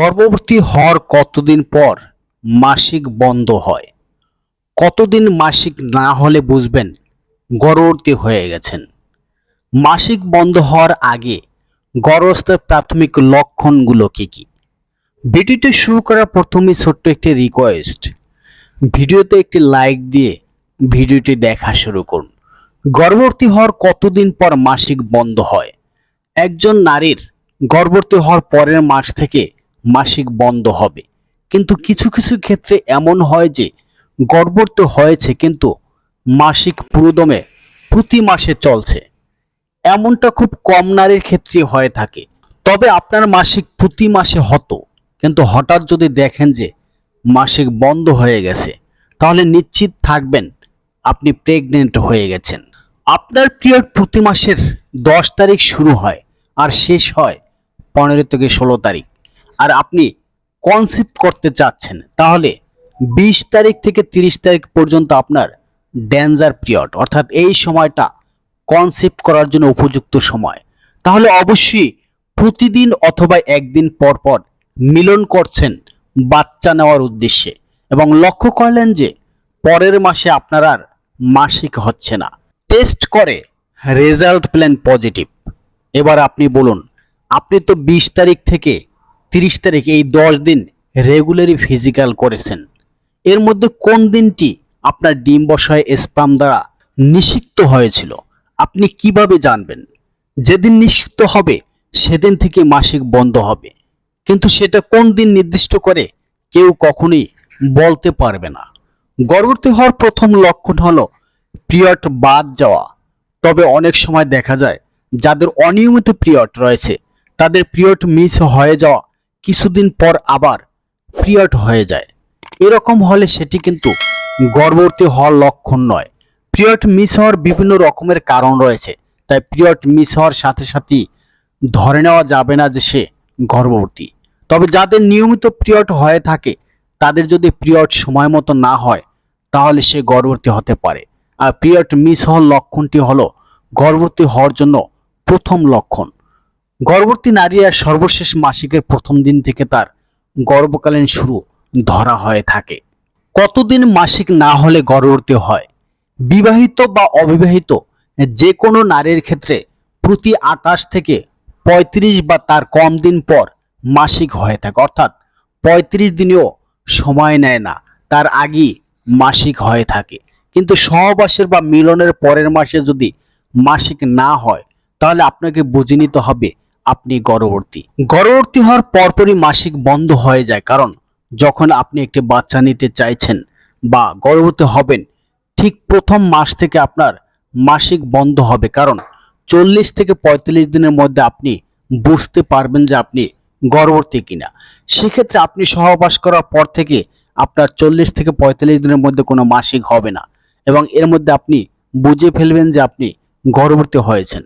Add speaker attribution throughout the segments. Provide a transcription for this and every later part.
Speaker 1: গর্ভবতী হওয়ার কতদিন পর মাসিক বন্ধ হয়? কতদিন মাসিক না হলে বুঝবেন গর্ভবতী হয়ে গেছেন। মাসিক বন্ধ হওয়ার আগে গর্ভস্থের প্রাথমিক লক্ষণগুলো কি কি? ভিডিওটি শুরু করার প্রথমেই ছোট্ট একটি রিকোয়েস্ট ভিডিওতে একটি লাইক দিয়ে ভিডিওটি দেখা শুরু করুন। গর্ভবতী হওয়ার কতদিন পর মাসিক বন্ধ হয়? একজন নারীর গর্ভবতী হওয়ার পরের মাস থেকে মাসিক বন্ধ হবে। কিন্তু কিছু কিছু ক্ষেত্রে এমন হয় যে গর্ভবতী হয়েছে, কিন্তু মাসিক পুরোদমে প্রতি মাসে চলছে। এমনটা খুব কম নারীর ক্ষেত্রে হয়ে থাকে। তবে আপনার মাসিক প্রতি মাসে হতো। কিন্তু হঠাৎ যদি দেখেন যে, মাসিক বন্ধ হয়ে গেছে, তাহলে নিশ্চিত থাকবেন আপনি প্রেগনেন্ট হয়ে গেছেন। আপনার পিরিয়ড প্রতি মাসের দশ তারিখ শুরু হয়, আর শেষ হয় পনেরো থেকে ষোলো তারিখ। আর আপনি কনসিভ করতে চাচ্ছেন, তাহলে বিশ তারিখ থেকে তিরিশ তারিখ পর্যন্ত আপনার ডেঞ্জার পিরিয়ড অর্থাৎ এই সময়টা কনসিভ করার জন্য উপযুক্ত সময়। তাহলে অবশ্যই প্রতিদিন অথবা একদিন পর পর মিলন করছেন বাচ্চা নেওয়ার উদ্দেশ্যে। এবং লক্ষ্য করলেন যে পরের মাসে আপনার আর মাসিক হচ্ছে না। টেস্ট করে রেজাল্ট প্ল্যান পজিটিভ এবার আপনি বলুন, আপনি তো বিশ তারিখ থেকে তিরিশ তারিখ এই দশ দিন রেগুলারই ফিজিক্যাল করেছেন। এর মধ্যে কোন দিনটি আপনার ডিম বসায় স্পাম দ্বারা নিষিক্ত হয়েছিল? আপনি কীভাবে জানবেন? যেদিন নিষিক্ত হবে, সেদিন থেকে মাসিক বন্ধ হবে। কিন্তু সেটা কোন দিন নির্দিষ্ট করে কেউ কখনোই বলতে পারবে না। গর্ভবতী হওয়ার প্রথম লক্ষণ হলো পিরিয়ড বাদ যাওয়া। তবে অনেক সময় দেখা যায়, যাদের অনিয়মিত পিরিয়ড রয়েছে, তাদের পিরিয়ড মিস হয়ে যাওয়া কিছুদিন পর আবার পিরিয়ড হয়ে যায়। এরকম হলে সেটি কিন্তু গর্ভবতী হওয়ার লক্ষণ নয়। পিরিয়ড মিস হওয়ার বিভিন্ন রকমের কারণ রয়েছে। তাই পিরিয়ড মিস হওয়ার সাথে সাথেই ধরে নেওয়া যাবে না যে সে গর্ভবতী। তবে যাদের নিয়মিত পিরিয়ড হয়ে থাকে, তাদের যদি পিরিয়ড সময় মতো না হয়, তাহলে সে গর্ভবতী হতে পারে। আর পিরিয়ড মিস হওয়ার লক্ষণটি হলো গর্ভবতী হওয়ার জন্য প্রথম লক্ষণ। গর্ভবতী নারী আর সর্বশেষ মাসিকের প্রথম দিন থেকে তার গর্ভকালীন শুরু ধরা হয়ে থাকে। কতদিন মাসিক না হলে গর্ভবতী হয়? বিবাহিত বা অবিবাহিত যে কোনো নারীর ক্ষেত্রে প্রতি আটাশ থেকে পঁয়ত্রিশ বা তার কম দিন পর মাসিক হয়ে থাকে। অর্থাৎ পঁয়ত্রিশ দিনেও সময় নেয় না, তার আগেই মাসিক হয়ে থাকে। কিন্তু সহবাসের বা মিলনের পরের মাসে যদি মাসিক না হয়, তাহলে আপনাকে বুঝে নিতে হবে আপনি গর্ভবতী। গর্ভবতী হওয়ার পরপরই মাসিক বন্ধ হয়ে যায়, কারণ যখন আপনি একটি বাচ্চা নিতে চাইছেন বা গর্ভবতী হবেন, ঠিক প্রথম মাস থেকে আপনার মাসিক বন্ধ হবে, কারণ চল্লিশ থেকে পঁয়তাল্লিশ দিনের মধ্যে আপনি বুঝতে পারবেন যে আপনি গর্ভবতী কিনা। সেক্ষেত্রে আপনি সহবাস করার পর থেকে আপনার চল্লিশ থেকে পঁয়তাল্লিশ দিনের মধ্যে কোনো মাসিক হবে না এবং এর মধ্যে আপনি বুঝে ফেলবেন যে আপনি গর্ভবতী হয়েছেন।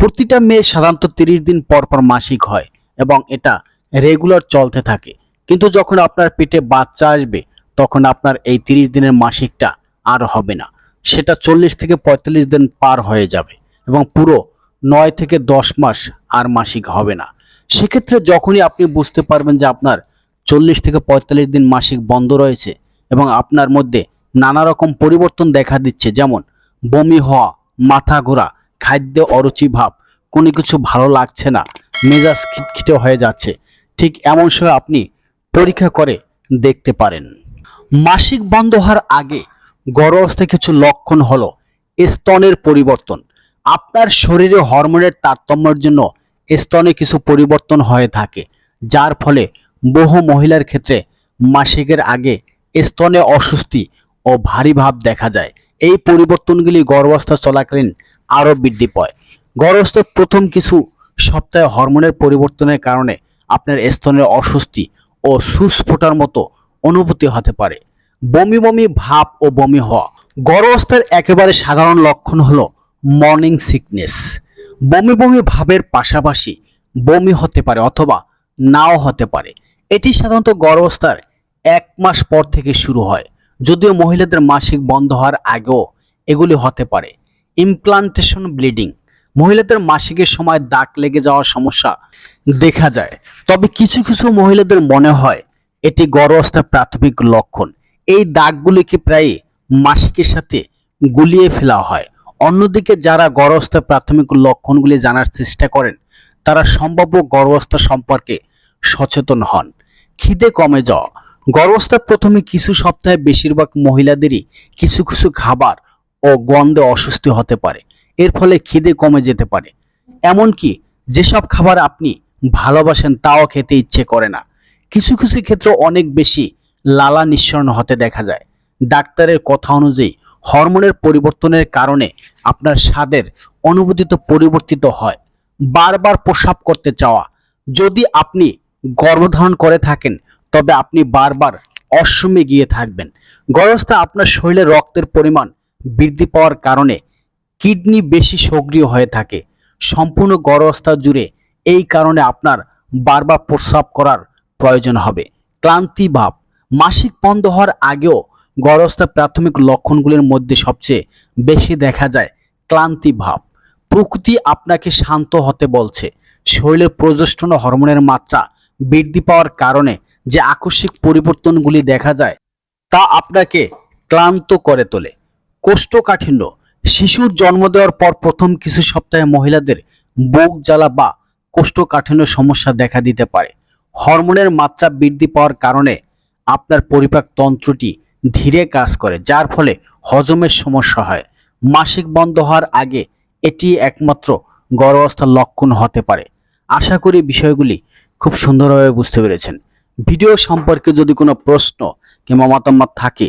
Speaker 1: প্রতিটা মেয়ে সাধারণত তিরিশ দিন পর পর মাসিক হয় এবং এটা রেগুলার চলতে থাকে। কিন্তু যখন আপনার পেটে বাচ্চা আসবে, তখন আপনার এই তিরিশ দিনের মাসিকটা আর হবে না। সেটা চল্লিশ থেকে পঁয়তাল্লিশ দিন পার হয়ে যাবে এবং পুরো নয় থেকে দশ মাস আর মাসিক হবে না। সেক্ষেত্রে যখনই আপনি বুঝতে পারবেন যে আপনার চল্লিশ থেকে পঁয়তাল্লিশ দিন মাসিক বন্ধ রয়েছে এবং আপনার মধ্যে নানা রকম পরিবর্তন দেখা দিচ্ছে, যেমন বমি হওয়া, মাথা ঘোরা খাদ্যে অরুচি ভাব, কোনো কিছু ভালো লাগছে না, মেজাজ খিটখিটে হয়ে যাচ্ছে। ঠিক এমন সময় আপনি পরীক্ষা করে দেখতে পারেন। মাসিক বন্ধ হওয়ার আগে গর্ভাবস্থায় কিছু লক্ষণ হলো স্তনের পরিবর্তন। আপনার শরীরে হরমোনের তারতম্যের জন্য স্তনে কিছু পরিবর্তন হয়ে থাকে, যার ফলে বহু মহিলার ক্ষেত্রে মাসিকের আগে স্তনে অস্বস্তি ও ভারী ভাব দেখা যায়। এই পরিবর্তনগুলি গর্ভাবস্থা চলাকালীন আরও বৃদ্ধি পায়। গর্ভস্থ প্রথম কিছু সপ্তাহে হরমোনের পরিবর্তনের কারণে আপনার স্তনের অস্বস্তি ও সুস্ফোটার মতো অনুভূতি হতে পারে। বমি বমি ভাব ও বমি হওয়া। গর্ভাবস্থার একেবারে সাধারণ লক্ষণ হলো মর্নিং সিকনেস বমি বমি ভাবের পাশাপাশি বমি হতে পারে অথবা নাও হতে পারে। এটি সাধারণত গর্ভাবস্থার এক মাস পর থেকে শুরু হয়, যদিও মহিলাদের মাসিক বন্ধ হওয়ার আগেও এগুলি হতে পারে। ইমপ্লান্টেশন ব্লিডিং মহিলাদের মাসিকের সময় দাগ লেগে যাওয়ার সমস্যা দেখা যায়। তবে কিছু কিছু মহিলাদের মনে হয় এটি গর্ভাবস্থার প্রাথমিক লক্ষণ। এই দাগগুলিকে প্রায় মাসিকের সাথে গুলিয়ে ফেলা হয়। অন্যদিকে যারা গর্ভাবস্থার প্রাথমিক লক্ষণগুলি জানার চেষ্টা করেন, তারা সম্ভাব্য গর্ভাবস্থা সম্পর্কে সচেতন হন। খিদে কমে যাওয়া। গর্ভাবস্থার প্রথমে কিছু সপ্তাহে বেশিরভাগ মহিলাদেরই কিছু কিছু খাবার ও গন্ধে অস্বস্তি হতে পারে। এর ফলে খিদে কমে যেতে পারে। এমনকি যেসব খাবার আপনি ভালোবাসেন, তাও খেতে ইচ্ছে করে না। কিছু কিছু ক্ষেত্রে অনেক বেশি লালা নিঃসরণ হতে দেখা যায়। ডাক্তারের কথা অনুযায়ী, হরমোনের পরিবর্তনের কারণে আপনার স্বাদের অনুভূতি তো পরিবর্তিত হয়। বারবার প্রস্রাব করতে চাওয়া। যদি আপনি গর্ভধারণ করে থাকেন, তবে আপনি বারবার অশ্বমে গিয়ে থাকবেন। গর্ভস্থা আপনার শরীরে রক্তের পরিমাণ বৃদ্ধি পাওয়ার কারণে কিডনি বেশি সক্রিয় হয়ে থাকে। সম্পূর্ণ গর্ভাবস্থা জুড়ে এই কারণে আপনার বারবার প্রস্রাব করার প্রয়োজন হবে। ক্লান্তি ভাব। মাসিক বন্ধ হওয়ার আগেও গর্ভাবস্থার প্রাথমিক লক্ষণগুলির মধ্যে সবচেয়ে বেশি দেখা যায় ক্লান্তি ভাব। প্রকৃতি আপনাকে শান্ত হতে বলছে। শরীরের প্রজস্টন হরমোনের মাত্রা বৃদ্ধি পাওয়ার কারণে যে আকস্মিক পরিবর্তনগুলি দেখা যায় তা আপনাকে ক্লান্ত করে তোলে। কোষ্ঠকাঠিন্য। শিশুর জন্ম দেওয়ার পর প্রথম কিছু সপ্তাহে মহিলাদের বুক জ্বালা বা কোষ্ঠকাঠিন্য সমস্যা দেখা দিতে পারে। হরমোনের মাত্রা বৃদ্ধি পাওয়ার কারণে আপনার পরিপাক তন্ত্রটি ধীরে কাজ করে, যার ফলে হজমের সমস্যা হয়। মাসিক বন্ধ হওয়ার আগে এটি একমাত্র গর্ভাবস্থার লক্ষণ হতে পারে। আশা করি বিষয়গুলি খুব সুন্দরভাবে বুঝতে পেরেছেন। ভিডিও সম্পর্কে যদি কোনো প্রশ্ন কিংবা মতামত থাকে